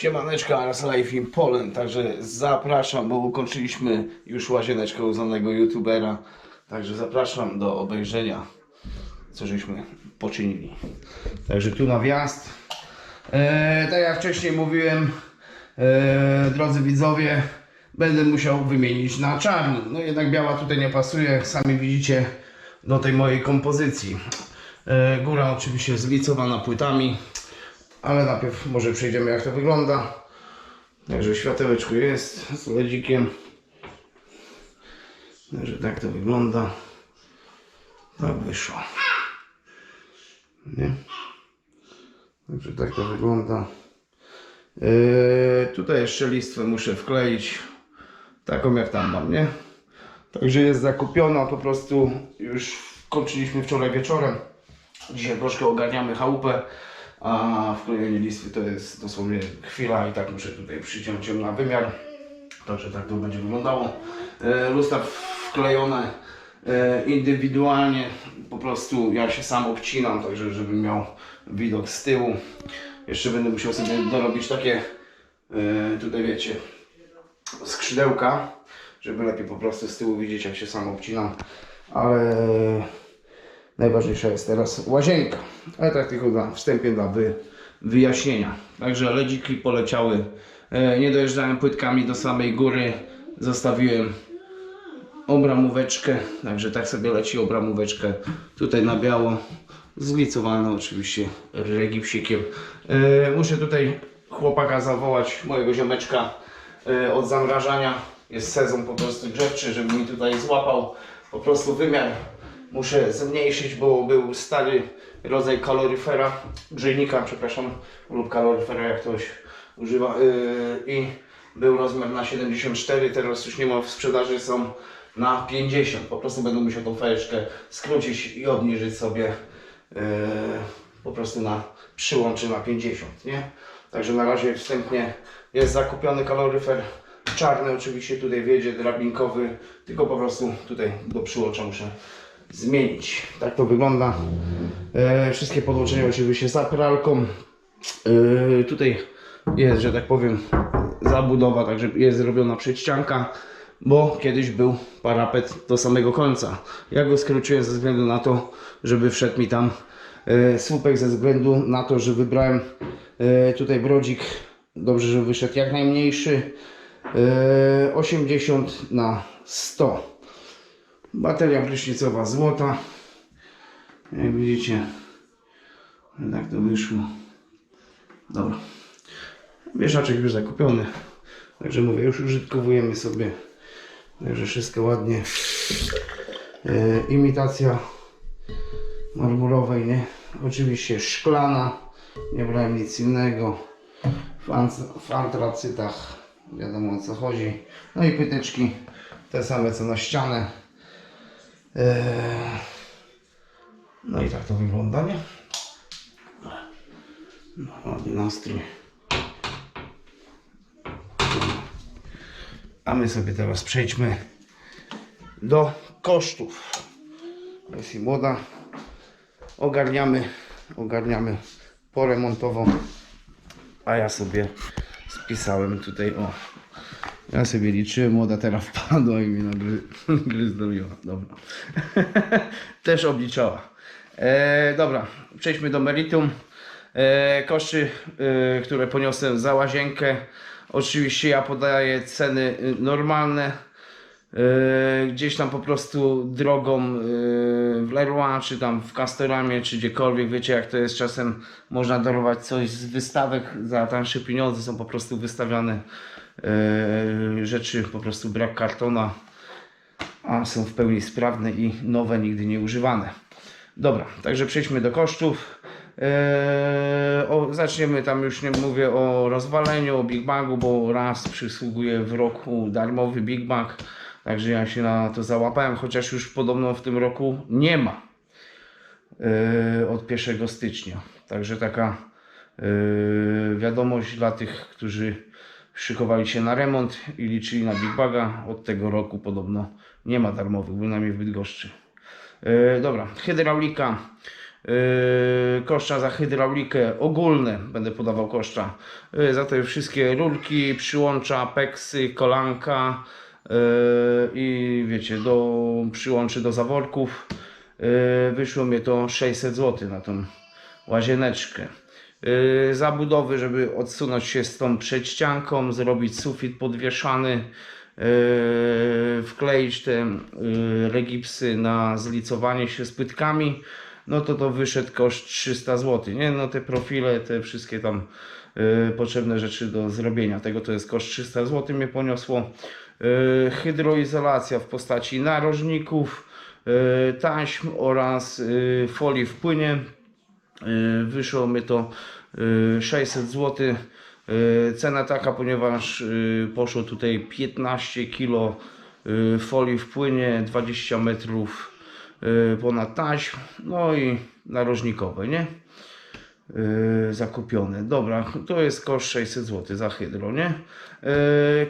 Siemaneczka, Aras Life in Poland, także zapraszam, bo ukończyliśmy już łazieneczkę uznanego youtubera, także zapraszam do obejrzenia, co żeśmy poczynili. Także tu na wjazd. E, tak jak wcześniej mówiłem, e, drodzy widzowie, będę musiał wymienić na czarny. No jednak biała tutaj nie pasuje, jak sami widzicie, do tej mojej kompozycji. E, góra oczywiście zlicowana płytami, ale najpierw może przejdziemy jak to wygląda. Także światełeczko jest z ledzikiem. Także tak to wygląda. Tak wyszło. Nie? Także tak to wygląda. Yy, tutaj jeszcze listwę muszę wkleić. Taką jak tam mam, nie? Także jest zakupiona, po prostu już kończyliśmy wczoraj wieczorem. Dzisiaj troszkę ogarniamy chałupę, a wklejenie listwy to jest dosłownie chwila i tak muszę tutaj przyciąć ją na wymiar. Także tak to będzie wyglądało. E, Lustra wklejone e, indywidualnie, po prostu ja się sam obcinam, także żeby miał widok z tyłu. Jeszcze będę musiał sobie dorobić takie, e, tutaj wiecie, skrzydełka, żeby lepiej po prostu z tyłu widzieć jak się sam obcinam, ale najważniejsza jest teraz łazienka, ale tak tylko dla wstępie dla wy, wyjaśnienia. Także ledziki poleciały, e, nie dojeżdżałem płytkami do samej góry, zostawiłem obramóweczkę, także tak sobie leci obramóweczkę tutaj na biało, zlicowane oczywiście regipsikiem. E, muszę tutaj chłopaka zawołać, mojego ziomeczka e, od zamrażania. Jest sezon po prostu grzewczy, żeby mi tutaj złapał po prostu wymiar. Muszę zmniejszyć, bo był stary rodzaj kaloryfera, grzejnika, przepraszam, lub kaloryfera jak ktoś używa yy, i był rozmiar na 74, teraz już nie ma w sprzedaży, są na 50. Po prostu będę musiał tą fajeczkę skrócić i obniżyć sobie yy, po prostu na przyłączy na 50, nie? Także na razie wstępnie jest zakupiony kaloryfer czarny, oczywiście tutaj wiedzie drabinkowy, tylko po prostu tutaj do przyłącza muszę zmienić. Tak to wygląda. E, wszystkie podłączenia oczywiście z apralką. E, tutaj jest, że tak powiem, zabudowa, także jest zrobiona przedścianka, bo kiedyś był parapet do samego końca. Ja go skróciłem ze względu na to, żeby wszedł mi tam e, słupek ze względu na to, że wybrałem e, tutaj brodzik. Dobrze, że wyszedł jak najmniejszy. E, 80 na 100. Bateria prysznicowa złota. Jak widzicie, tak to wyszło. Dobra. Wieszaczek już zakupiony. Także mówię, już użytkowujemy sobie. Także wszystko ładnie. E, imitacja marmurowej, nie? Oczywiście szklana. Nie brałem nic innego. W, w antracytach wiadomo o co chodzi. No i pyteczki te same co na ścianę. Eee, No i tak to wygląda, nie? No, ładny nastrój. A my sobie teraz przejdźmy do kosztów. Jest i młoda. Ogarniamy, ogarniamy poremontową. A ja sobie spisałem tutaj o. Ja sobie liczyłem, młoda teraz wpadła i mi na gry, gry zdobiła. Dobra. Też obliczała. E, dobra, przejdźmy do meritum. E, koszty, e, które poniosłem za łazienkę. Oczywiście ja podaję ceny y, normalne. E, gdzieś tam po prostu drogą e, w Leroy, czy tam w Castoramie, czy gdziekolwiek, wiecie jak to jest, czasem można darować coś z wystawek za tańsze pieniądze, są po prostu wystawiane rzeczy, po prostu brak kartona, a są w pełni sprawne i nowe, nigdy nie używane. Dobra, także przejdźmy do kosztów. Eee, o, zaczniemy tam już nie mówię o rozwaleniu, o Big Bagu, bo raz przysługuje w roku darmowy Big Bag. Także ja się na to załapałem, chociaż już podobno w tym roku nie ma eee, od 1 stycznia. Także taka wiadomość dla tych, którzy szykowali się na remont i liczyli na Big Baga. Od tego roku podobno nie ma darmowych, bynajmniej w Bydgoszczy. E, dobra, hydraulika. Yy, koszta za hydraulikę ogólne, będę podawał koszta. Yy, za te wszystkie rurki, przyłącza, peksy, kolanka i wiecie, do przyłączy do zaworków. Wyszło mnie to 600 zł na tą łazieneczkę. Yy, zabudowy, żeby odsunąć się z tą przedścianką, zrobić sufit podwieszany, yy, wkleić te yy, regipsy na zlicowanie się z płytkami, no to to wyszedł koszt 300 zł, nie? No te profile, te wszystkie tam potrzebne rzeczy do zrobienia tego to jest koszt 300 zł mnie poniosło. Hydroizolacja w postaci narożników, taśm oraz folii w płynie. Yy, Wyszło mi to yy, 600 zł. Yy, Cena taka, ponieważ poszło tutaj 15 kg folii w płynie, 20 metrów ponad taśm, no i narożnikowe, nie? Zakupione. Dobra, to jest koszt 600 zł za hydro, nie?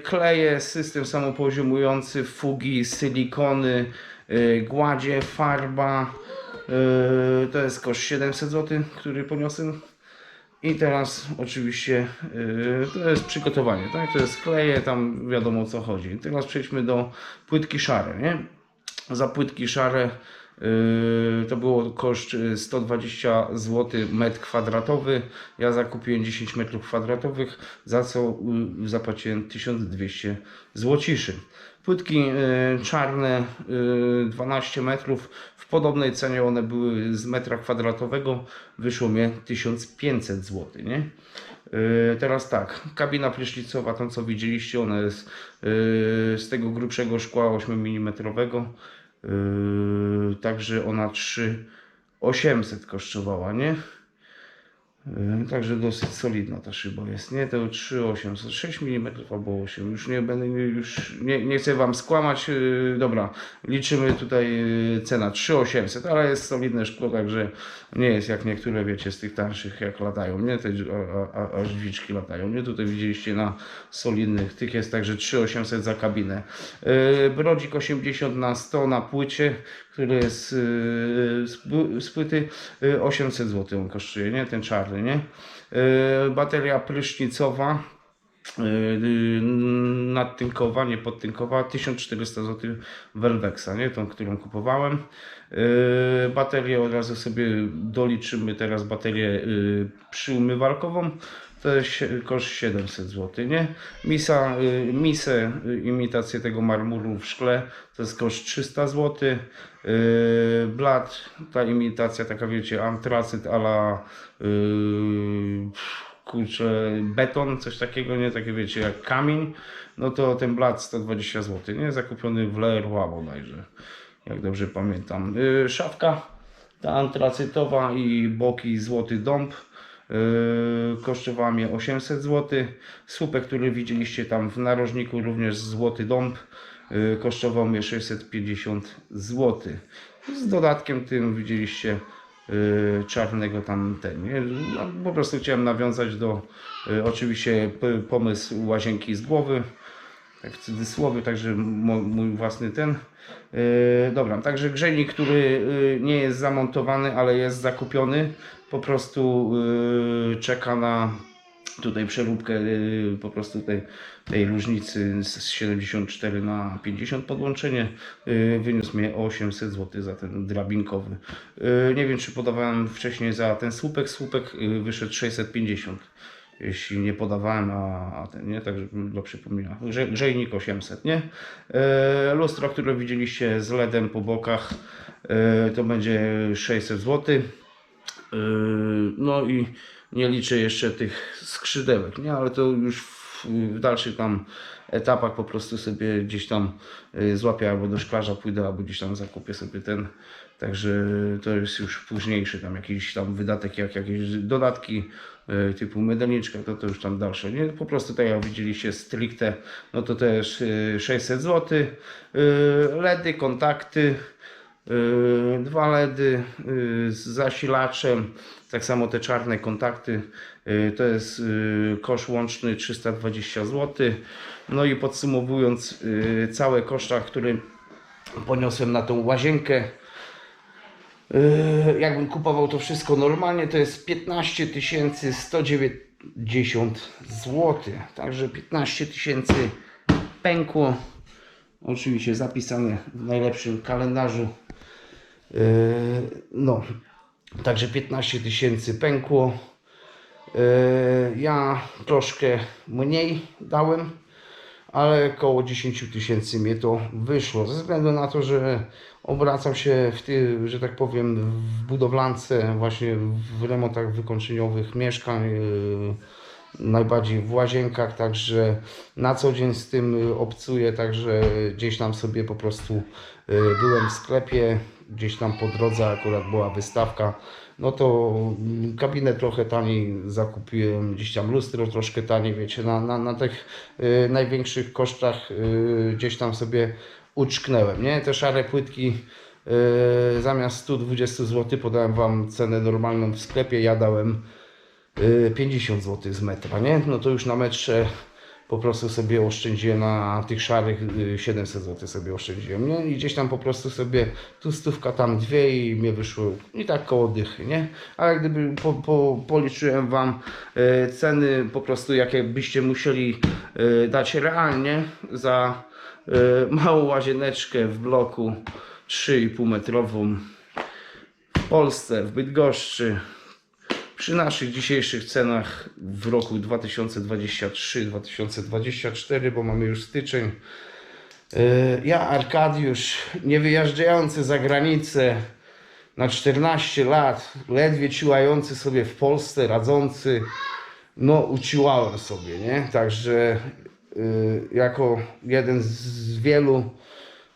Kleje, system samopoziomujący, fugi, silikony, gładzie, farba. Yy, to jest koszt 700 zł, który poniosłem. I teraz oczywiście yy, to jest przygotowanie, tak? To jest kleje, tam wiadomo o co chodzi. Teraz przejdźmy do płytki szare, nie? Za płytki szare yy, to było koszt y, 120 zł metr kwadratowy. Ja zakupiłem 10 metrów kwadratowych, za co zapłaciłem 1200 złociszy. Płytki y, czarne y, 12 metrów. W podobnej cenie one były z metra kwadratowego. Wyszło mnie 1500 zł, nie? Yy, Teraz tak, kabina prysznicowa, tą co widzieliście, ona jest z tego grubszego szkła 8 mm. Także ona 3800 kosztowała, nie? Yy, Także dosyć solidna ta szyba jest, nie? To 3800, 6 mm albo 8. Już nie będę, już nie, nie chcę Wam skłamać. Yy, Dobra, liczymy tutaj yy, cena 3800, ale jest solidne szkło, także nie jest jak niektóre, wiecie, z tych tańszych jak latają, nie? Te a, a, latają, nie? Tutaj widzieliście na solidnych, tych jest także 3800 za kabinę. Brodzik 80 na 100 na płycie, który jest yy, z, pły- z płyty yy, 800 zł on kosztuje, nie? Ten czarny, nie? Yy, Bateria prysznicowa nadtynkowa, nie podtynkowa, 1400 zł Velvexa, nie? Tą, którą kupowałem. Baterię od razu sobie doliczymy teraz baterię yy, przyumywalkową. To jest koszt 700 zł, nie? Misa, y, misę, y, imitację tego marmuru w szkle, to jest koszt 300 zł. Y, blat, ta imitacja, taka wiecie, antracyt ala kurczę, beton, coś takiego, nie? Takie wiecie, jak kamień, no to ten blat 120 zł, nie? Zakupiony w Leroy bodajże, jak dobrze pamiętam. Szafka, ta antracytowa i boki złoty dąb. Yy, kosztowała mnie 800 zł. Słupek, który widzieliście tam w narożniku, również złoty dąb, yy, kosztował mnie 650 zł. Z dodatkiem tym widzieliście yy, czarnego tam ten. Nie? No, po prostu chciałem nawiązać do oczywiście pomysł łazienki z głowy tak w cudzysłowie, także mój własny ten. Dobra, także grzejnik, który nie jest zamontowany, ale jest zakupiony, po prostu yy, czeka na tutaj przeróbkę yy, po prostu tej, tej różnicy z 74 na 50 podłączenie yy, wyniósł mnie 800 zł za ten drabinkowy. Nie wiem czy podawałem wcześniej za ten słupek, słupek wyszedł 650 jeśli nie podawałem, a, ten, nie, także dla przypomnienia. Grze, grzejnik 800, nie? E, lustro, które widzieliście z LEDem po bokach, e, to będzie 600 zł. E, no i nie liczę jeszcze tych skrzydełek, nie? Ale to już w, w dalszych tam etapach po prostu sobie gdzieś tam e, złapię albo do szklarza pójdę, albo gdzieś tam zakupię sobie ten. Także to jest już późniejszy tam jakiś tam wydatek, jak jakieś dodatki e, typu mydelniczka, to to już tam dalsze. Nie? Po prostu tak jak widzieliście stricte, no to też e, 600 zł. LEDy, kontakty, dwa LEDy e, z zasilaczem, tak samo te czarne kontakty, e, to jest kosz łączny 320 zł. No i podsumowując całe koszta, które poniosłem na tą łazienkę, Yy, jakbym kupował to wszystko normalnie, to jest 15 190 zł. Także 15 tysięcy pękło. Oczywiście zapisane w najlepszym kalendarzu. Yy, no, także 15 tysięcy pękło. Yy, ja troszkę mniej dałem, ale około 10 tysięcy mnie to wyszło. Ze względu na to, że obracam się w ty, że tak powiem, w budowlance, właśnie w remontach wykończeniowych mieszkań. Najbardziej w łazienkach, także na co dzień z tym y, obcuję, także gdzieś tam sobie po prostu y, byłem w sklepie, gdzieś tam po drodze akurat była wystawka, no to mm, kabinę trochę taniej zakupiłem, gdzieś tam lustro troszkę taniej, wiecie, na, na, na tych y, największych kosztach gdzieś tam sobie uczknęłem, nie? Te szare płytki zamiast 120 zł podałem Wam cenę normalną w sklepie, ja dałem 50 zł z metra, nie? No to już na metrze po prostu sobie oszczędziłem na tych szarych y, 700 zł sobie oszczędziłem, nie? I gdzieś tam po prostu sobie tu stówka, tam dwie i mnie wyszło i tak koło dychy, nie? Ale gdyby po, po, policzyłem Wam y, ceny po prostu jakie byście musieli y, dać realnie za y, małą łazieneczkę w bloku 3,5 metrową w Polsce, w Bydgoszczy, przy naszych dzisiejszych cenach w roku 2023-2024, bo mamy już styczeń. Yy, Ja, Arkadiusz, nie wyjeżdżający za granicę na 14 lat, ledwie ciłający sobie w Polsce, radzący, no uciłałem sobie, nie? Także yy, jako jeden z wielu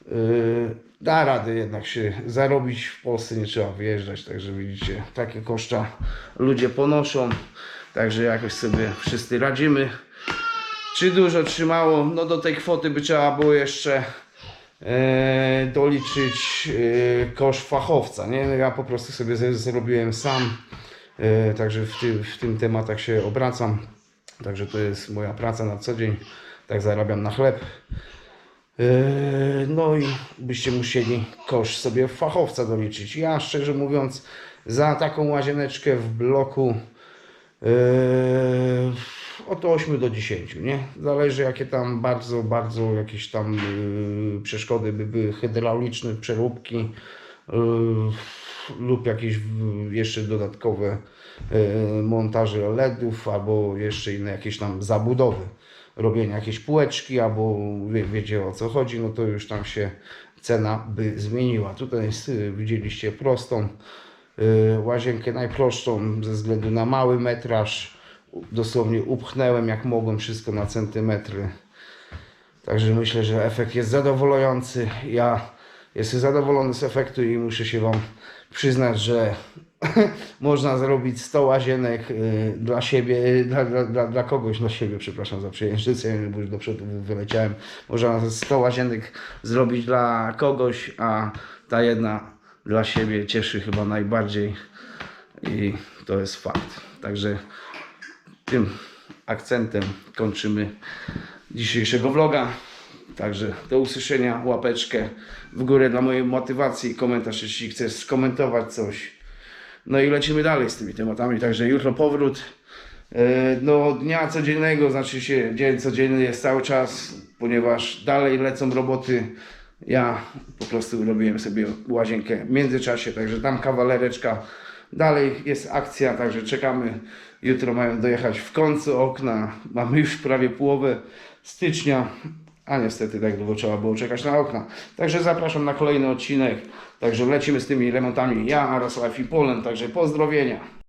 yy, da radę jednak się zarobić w Polsce, nie trzeba wyjeżdżać, także widzicie, takie koszta ludzie ponoszą, także jakoś sobie wszyscy radzimy. Czy dużo, czy mało? No do tej kwoty by trzeba było jeszcze e, doliczyć e, koszt fachowca, nie? No Ja po prostu sobie zrobiłem sam, e, także w, ty, w tym tematach się obracam, także to jest moja praca na co dzień, tak zarabiam na chleb. Yy, No i byście musieli koszt sobie fachowca doliczyć. Ja szczerze mówiąc za taką łazieneczkę w bloku yy, od 8 do 10, nie? Zależy jakie tam bardzo, bardzo jakieś tam yy, przeszkody by były hydrauliczne, przeróbki yy, lub jakieś jeszcze dodatkowe yy, montaże LEDów albo jeszcze inne jakieś tam zabudowy robienia jakieś półeczki, albo wie, wiecie o co chodzi, no to już tam się cena by zmieniła. Tutaj jest, y, widzieliście prostą y, łazienkę, najprostszą ze względu na mały metraż. Dosłownie upchnęłem jak mogłem wszystko na centymetry. Także myślę, że efekt jest zadowalający. Ja jestem zadowolony z efektu i muszę się Wam przyznać, że można zrobić 100 łazienek y, dla siebie, y, dla, dla, dla, kogoś, dla siebie, przepraszam za przejęzycenie, bo już do przodu wyleciałem. Można 100 łazienek zrobić dla kogoś, a ta jedna dla siebie cieszy chyba najbardziej i to jest fakt. Także tym akcentem kończymy dzisiejszego vloga. Także do usłyszenia, łapeczkę w górę dla mojej motywacji, komentarz jeśli chcesz skomentować coś. No i lecimy dalej z tymi tematami, także jutro powrót e, do dnia codziennego, znaczy się dzień codzienny jest cały czas, ponieważ dalej lecą roboty. Ja po prostu robiłem sobie łazienkę w międzyczasie, także tam kawalereczka. Dalej jest akcja, także czekamy. Jutro mają dojechać w końcu okna. Mamy już prawie połowę stycznia, a niestety tak długo trzeba było czekać na okna. Także zapraszam na kolejny odcinek. Także lecimy z tymi remontami. Ja, Arosław i Polen, także pozdrowienia.